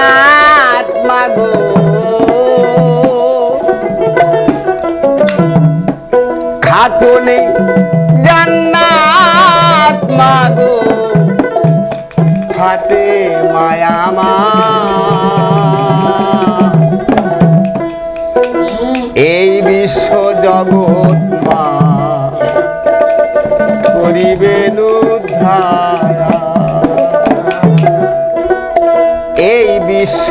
নাথ মাগো। খাতুনে জান্নাত মাগো। হাতে মায়ামা এই বিশ্ব জগৎ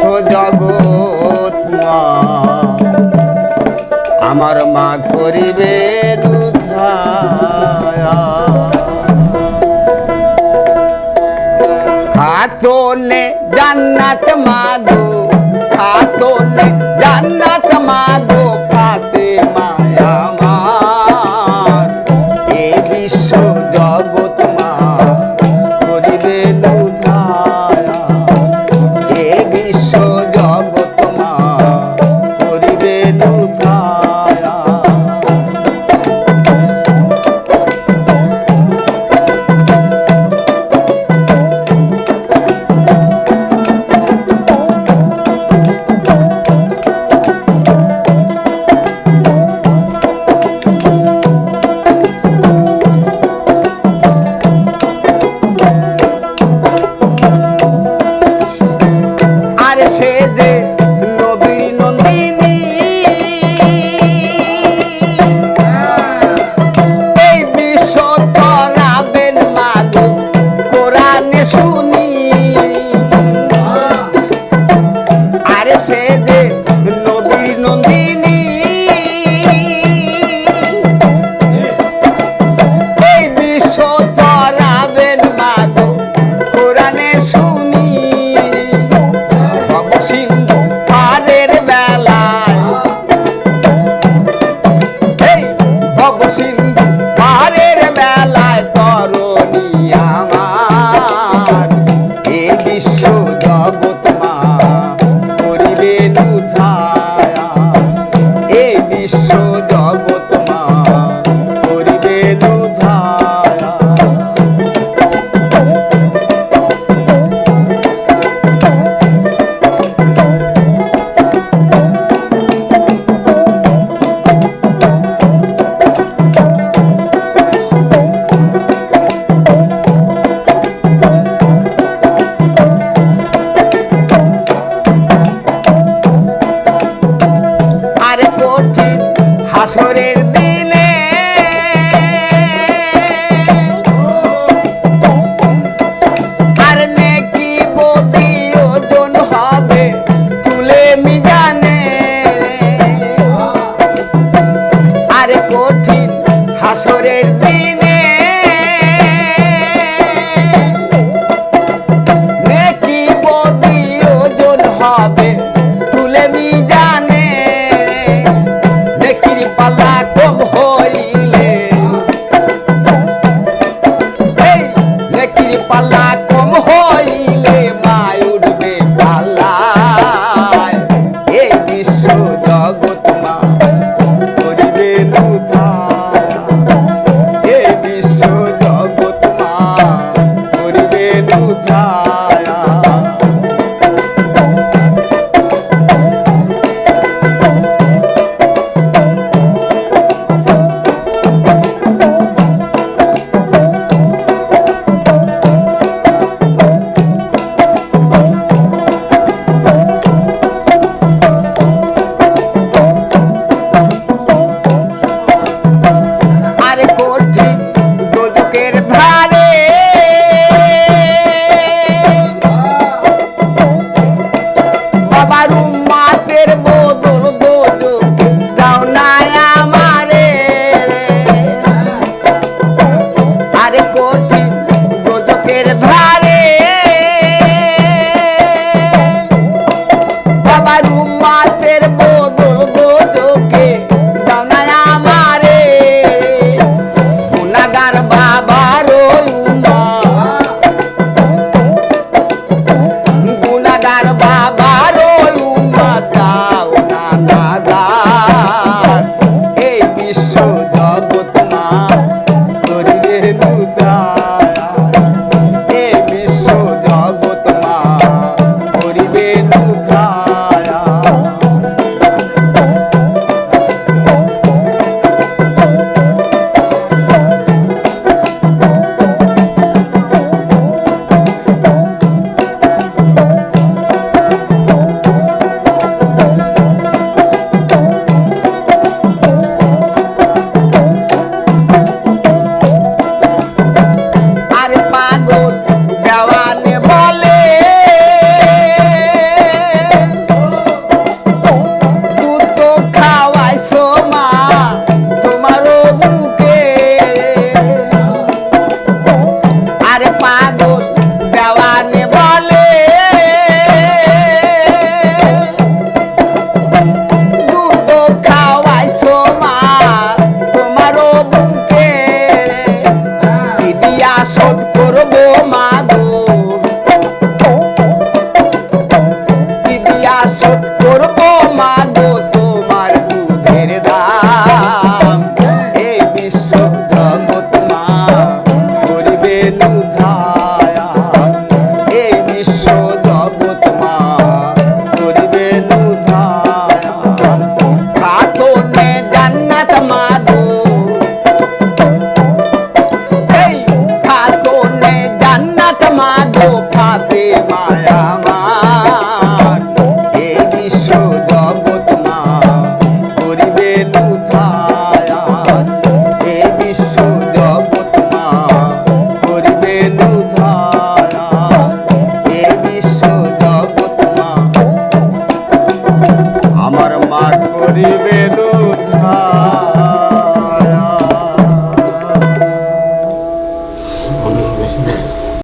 আছো জগৎ মা আমার মা করিবে খাতনে জান্নাত মাগো খাতনে